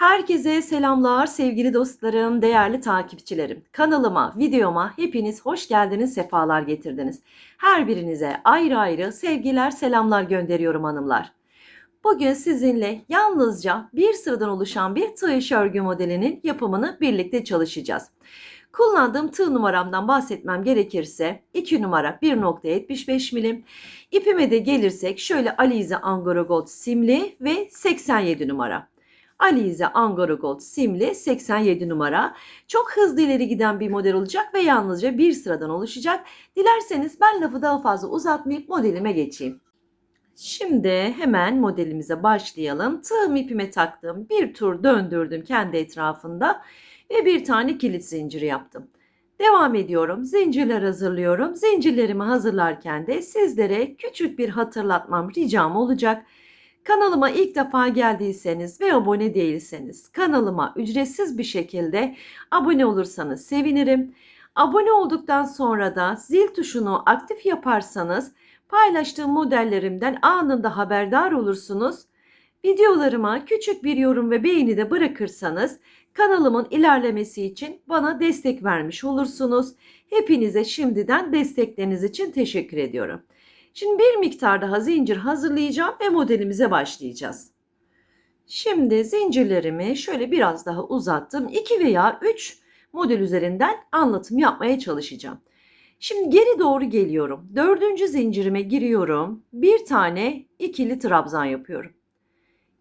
Herkese selamlar sevgili dostlarım, değerli takipçilerim. Kanalıma, videoma hepiniz hoş geldiniz, sefalar getirdiniz. Her birinize ayrı ayrı sevgiler, selamlar gönderiyorum hanımlar. Bugün sizinle yalnızca bir sıradan oluşan bir tığ işi örgü modelinin yapımını birlikte çalışacağız. Kullandığım tığ numaramdan bahsetmem gerekirse 2 numara 1.75 milim. İpime de gelirsek şöyle Alize Angora Gold simli ve 87 numara. Alize Angora Gold simli 87 numara. Çok hızlı ileri giden bir model olacak ve yalnızca bir sıradan oluşacak. Dilerseniz ben lafı daha fazla uzatmayıp modelime geçeyim. Şimdi hemen modelimize başlayalım. Tığım ipime taktım. Bir tur döndürdüm kendi etrafında ve bir tane kilit zinciri yaptım. Devam ediyorum. Zincirler hazırlıyorum. Zincirlerimi hazırlarken de sizlere küçük bir hatırlatmam ricam olacak. Kanalıma ilk defa geldiyseniz ve abone değilseniz kanalıma ücretsiz bir şekilde abone olursanız sevinirim. Abone olduktan sonra da zil tuşunu aktif yaparsanız paylaştığım modellerimden anında haberdar olursunuz. Videolarıma küçük bir yorum ve beğeni de bırakırsanız kanalımın ilerlemesi için bana destek vermiş olursunuz. Hepinize şimdiden destekleriniz için teşekkür ediyorum. Şimdi bir miktar daha zincir hazırlayacağım ve modelimize başlayacağız. Şimdi zincirlerimi şöyle biraz daha uzattım. 2 veya 3 model üzerinden anlatım yapmaya çalışacağım. Şimdi geri doğru geliyorum. Dördüncü zincirime giriyorum. Bir tane ikili trabzan yapıyorum.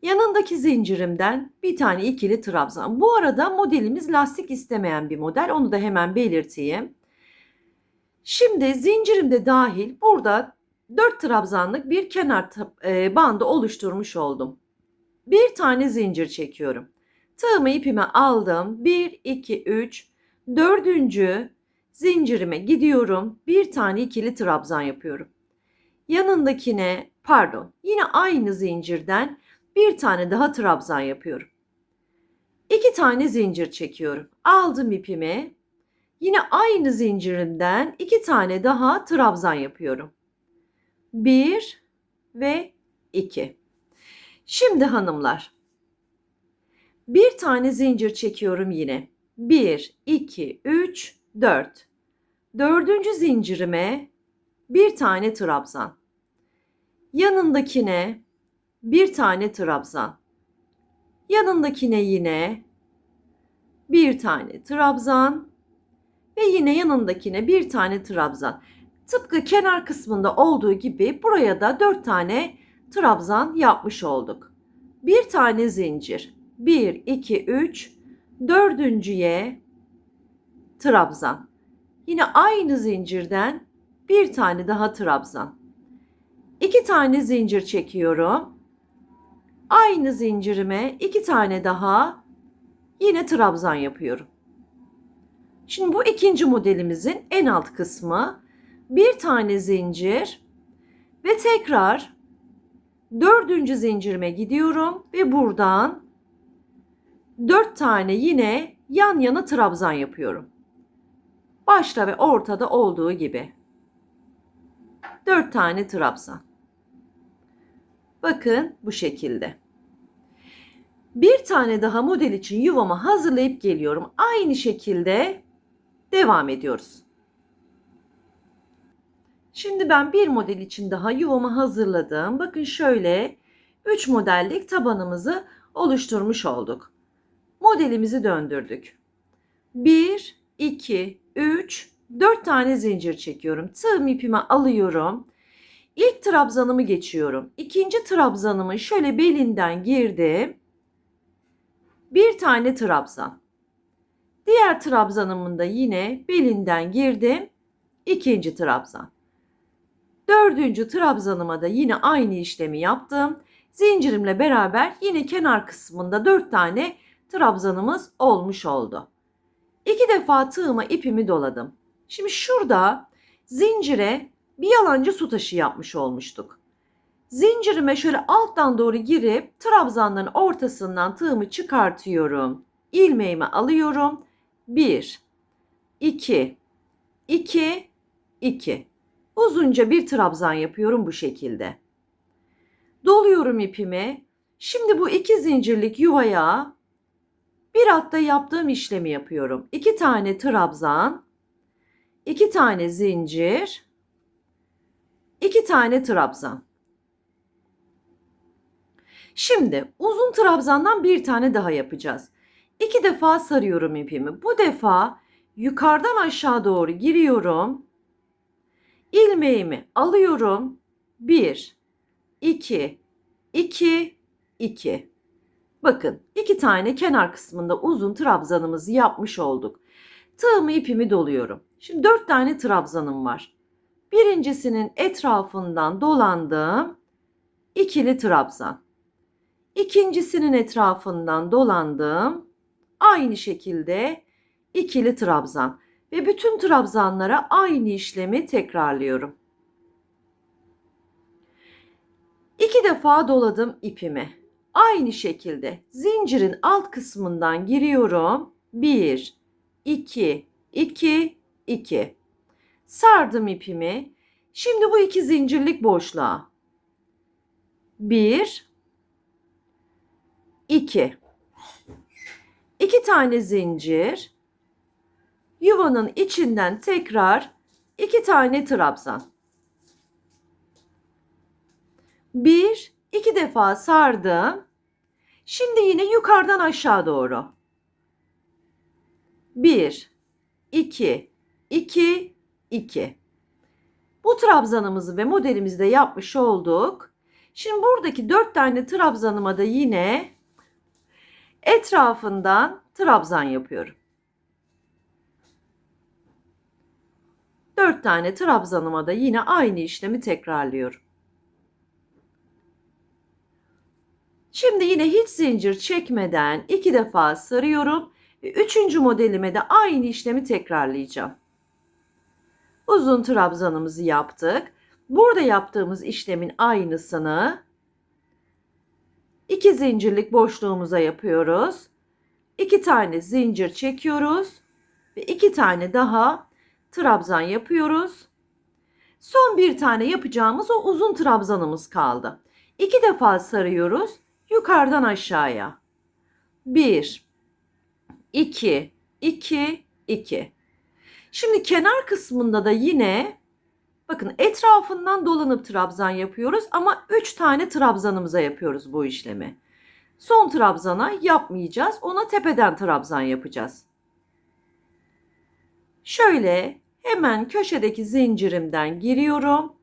Yanındaki zincirimden bir tane ikili trabzan. Bu arada modelimiz lastik istemeyen bir model. Onu da hemen belirteyim. Şimdi zincirimde dahil burada 4 trabzanlık bir kenar e, bandı oluşturmuş oldum. Bir tane zincir çekiyorum. Tığımı ipime aldım. 1, 2, 3, dördüncü zincirime gidiyorum. Bir tane ikili trabzan yapıyorum. Yanındakine pardon yine aynı zincirden bir tane daha trabzan yapıyorum. İki tane zincir çekiyorum. Aldım ipimi. Yine aynı zincirimden iki tane daha trabzan yapıyorum. 1 ve 2. Şimdi hanımlar bir tane zincir çekiyorum yine. 1, 2, 3, 4. Dördüncü zincirime bir tane trabzan. Yanındakine bir tane trabzan. Yanındakine yine bir tane trabzan ve yine yanındakine bir tane trabzan. Tıpkı kenar kısmında olduğu gibi buraya da 4 tane trabzan yapmış olduk. Bir tane zincir. 1, 2, 3, dördüncüye trabzan. Yine aynı zincirden bir tane daha trabzan. İki tane zincir çekiyorum. Aynı zincirime iki tane daha yine trabzan yapıyorum. Şimdi bu ikinci modelimizin en alt kısmı bir tane zincir ve tekrar dördüncü zincirime gidiyorum ve buradan dört tane yine yan yana trabzan yapıyorum. Başta ve ortada olduğu gibi. Dört tane trabzan. Bakın bu şekilde. Bir tane daha model için yuvamı hazırlayıp geliyorum. Aynı şekilde devam ediyoruz. Şimdi ben bir model için daha yuvamı hazırladım. Bakın şöyle 3 modellik tabanımızı oluşturmuş olduk. Modelimizi döndürdük. 1, 2, 3, 4 tane zincir çekiyorum. Tığım ipimi alıyorum. İlk trabzanımı geçiyorum. İkinci trabzanımı şöyle belinden girdim. Bir tane trabzan. Diğer trabzanımın da yine belinden girdim. İkinci trabzan. Dördüncü trabzanıma da yine aynı işlemi yaptım. Zincirimle beraber yine kenar kısmında dört tane trabzanımız olmuş oldu. İki defa tığıma ipimi doladım. Şimdi şurada zincire bir yalancı su taşı yapmış olmuştuk. Zincirime şöyle alttan doğru girip trabzanların ortasından tığımı çıkartıyorum. İlmeğimi alıyorum. 1 2 2 2 Uzunca bir trabzan yapıyorum bu şekilde. Doluyorum ipimi. Şimdi bu iki zincirlik yuvaya Bir altta yaptığım işlemi yapıyorum. İki tane trabzan, iki tane zincir, iki tane trabzan. Şimdi uzun trabzandan bir tane daha yapacağız. İki defa sarıyorum ipimi. Bu defa yukarıdan aşağı doğru giriyorum. İlmeğimi alıyorum. 1 2 2 2 Bakın iki tane kenar kısmında uzun trabzanımızı yapmış olduk. Tığımı ipimi doluyorum. Şimdi dört tane trabzanım var. Birincisinin etrafından dolandım. ikili trabzan. İkincisinin etrafından dolandım. Aynı şekilde ikili trabzan ve bütün trabzanlara aynı işlemi tekrarlıyorum. İki defa doladım ipimi. Aynı şekilde zincirin alt kısmından giriyorum. 1 2 2 2 Sardım ipimi. Şimdi bu iki zincirlik boşluğa 1 2 2 tane zincir yuvanın içinden tekrar iki tane trabzan. Bir, iki defa sardım. Şimdi yine yukarıdan aşağı doğru. Bir, iki, iki, iki. Bu trabzanımızı ve modelimizi de yapmış olduk. Şimdi buradaki dört tane trabzanıma da yine etrafından trabzan yapıyorum. 4 tane trabzanıma da yine aynı işlemi tekrarlıyorum. Şimdi yine hiç zincir çekmeden iki defa sarıyorum üçüncü modelime de aynı işlemi tekrarlayacağım. Uzun trabzanımızı yaptık. Burada yaptığımız işlemin aynısını iki zincirlik boşluğumuza yapıyoruz. İki tane zincir çekiyoruz ve iki tane daha trabzan yapıyoruz. Son bir tane yapacağımız o uzun trabzanımız kaldı. İki defa sarıyoruz yukarıdan aşağıya. Bir, iki, iki, iki. Şimdi kenar kısmında da yine bakın etrafından dolanıp trabzan yapıyoruz ama üç tane trabzanımıza yapıyoruz bu işlemi. Son trabzana yapmayacağız. Ona tepeden trabzan yapacağız. Şöyle hemen köşedeki zincirimden giriyorum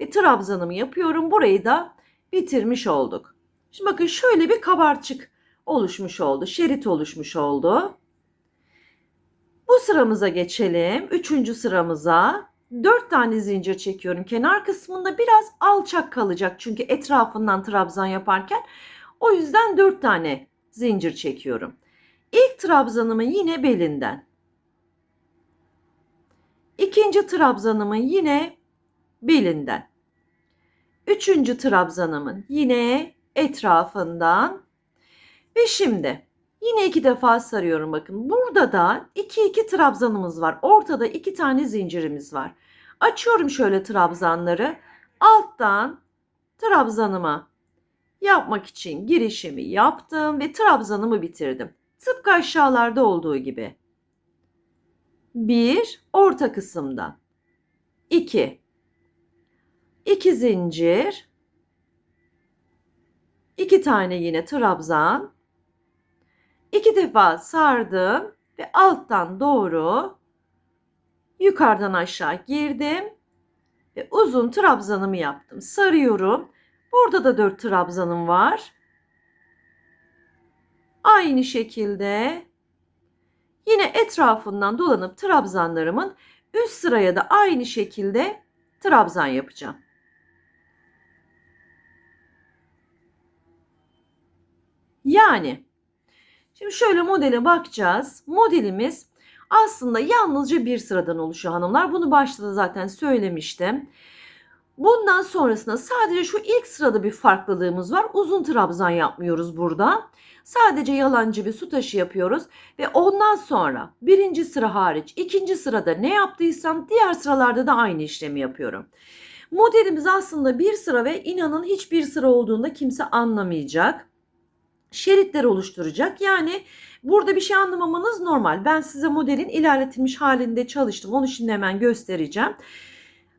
ve trabzanımı yapıyorum. Burayı da bitirmiş olduk. Şimdi bakın şöyle bir kabarcık oluşmuş oldu. Şerit oluşmuş oldu. Bu sıramıza geçelim. Üçüncü sıramıza. Dört tane zincir çekiyorum. Kenar kısmında biraz alçak kalacak. Çünkü etrafından trabzan yaparken. O yüzden dört tane zincir çekiyorum. İlk trabzanımı yine belinden. İkinci trabzanımın yine belinden. Üçüncü trabzanımın yine etrafından. Ve şimdi yine iki defa sarıyorum bakın. Burada da iki iki trabzanımız var. Ortada iki tane zincirimiz var. Açıyorum şöyle trabzanları. Alttan trabzanıma yapmak için girişimi yaptım ve trabzanımı bitirdim. Tıpkı aşağılarda olduğu gibi. 1 orta kısımdan 2 2 zincir 2 tane yine trabzan 2 defa sardım ve alttan doğru yukarıdan aşağı girdim ve uzun trabzanımı yaptım. Sarıyorum. Burada da 4 trabzanım var. Aynı şekilde Yine etrafından dolanıp trabzanlarımın üst sıraya da aynı şekilde trabzan yapacağım. Yani şimdi şöyle modele bakacağız. Modelimiz aslında yalnızca bir sıradan oluşuyor hanımlar. Bunu başta da zaten söylemiştim. Bundan sonrasında sadece şu ilk sırada bir farklılığımız var. Uzun trabzan yapmıyoruz burada. Sadece yalancı bir su taşı yapıyoruz ve ondan sonra birinci sıra hariç ikinci sırada ne yaptıysam diğer sıralarda da aynı işlemi yapıyorum. Modelimiz aslında bir sıra ve inanın hiçbir sıra olduğunda kimse anlamayacak. şeritler oluşturacak. Yani burada bir şey anlamamanız normal. Ben size modelin ilerletilmiş halinde çalıştım. Onu şimdi hemen göstereceğim.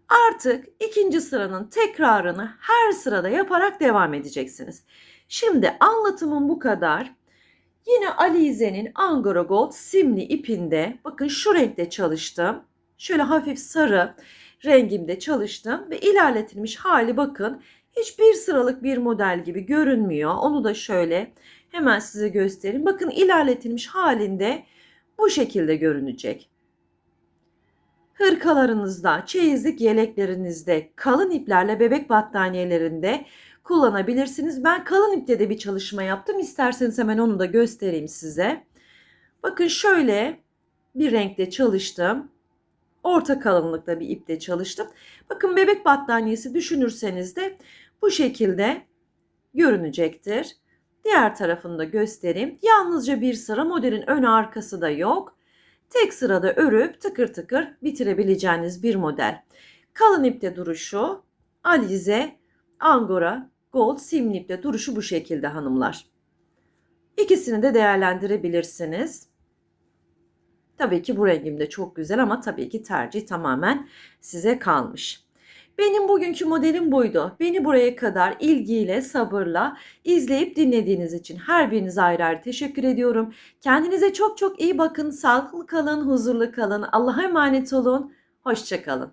Artık ikinci sıranın tekrarını her sırada yaparak devam edeceksiniz. Şimdi anlatımım bu kadar. Yine Alize'nin Angora Gold simli ipinde bakın şu renkte çalıştım. Şöyle hafif sarı rengimde çalıştım ve ilerletilmiş hali bakın hiçbir sıralık bir model gibi görünmüyor. Onu da şöyle hemen size göstereyim. Bakın ilerletilmiş halinde bu şekilde görünecek. Hırkalarınızda, çeyizlik yeleklerinizde, kalın iplerle bebek battaniyelerinde kullanabilirsiniz. Ben kalın ipte de bir çalışma yaptım. İsterseniz hemen onu da göstereyim size. Bakın şöyle bir renkte çalıştım. Orta kalınlıkta bir ipte çalıştım. Bakın bebek battaniyesi düşünürseniz de bu şekilde görünecektir. Diğer tarafını da göstereyim. Yalnızca bir sıra modelin ön arkası da yok. Tek sırada örüp tıkır tıkır bitirebileceğiniz bir model. Kalın ipte duruşu, alize, angora, gold simli ipte duruşu bu şekilde hanımlar. İkisini de değerlendirebilirsiniz. Tabii ki bu rengim de çok güzel ama tabii ki tercih tamamen size kalmış. Benim bugünkü modelim buydu. Beni buraya kadar ilgiyle, sabırla izleyip dinlediğiniz için her birinize ayrı ayrı teşekkür ediyorum. Kendinize çok çok iyi bakın. Sağlıklı kalın, huzurlu kalın. Allah'a emanet olun. Hoşçakalın.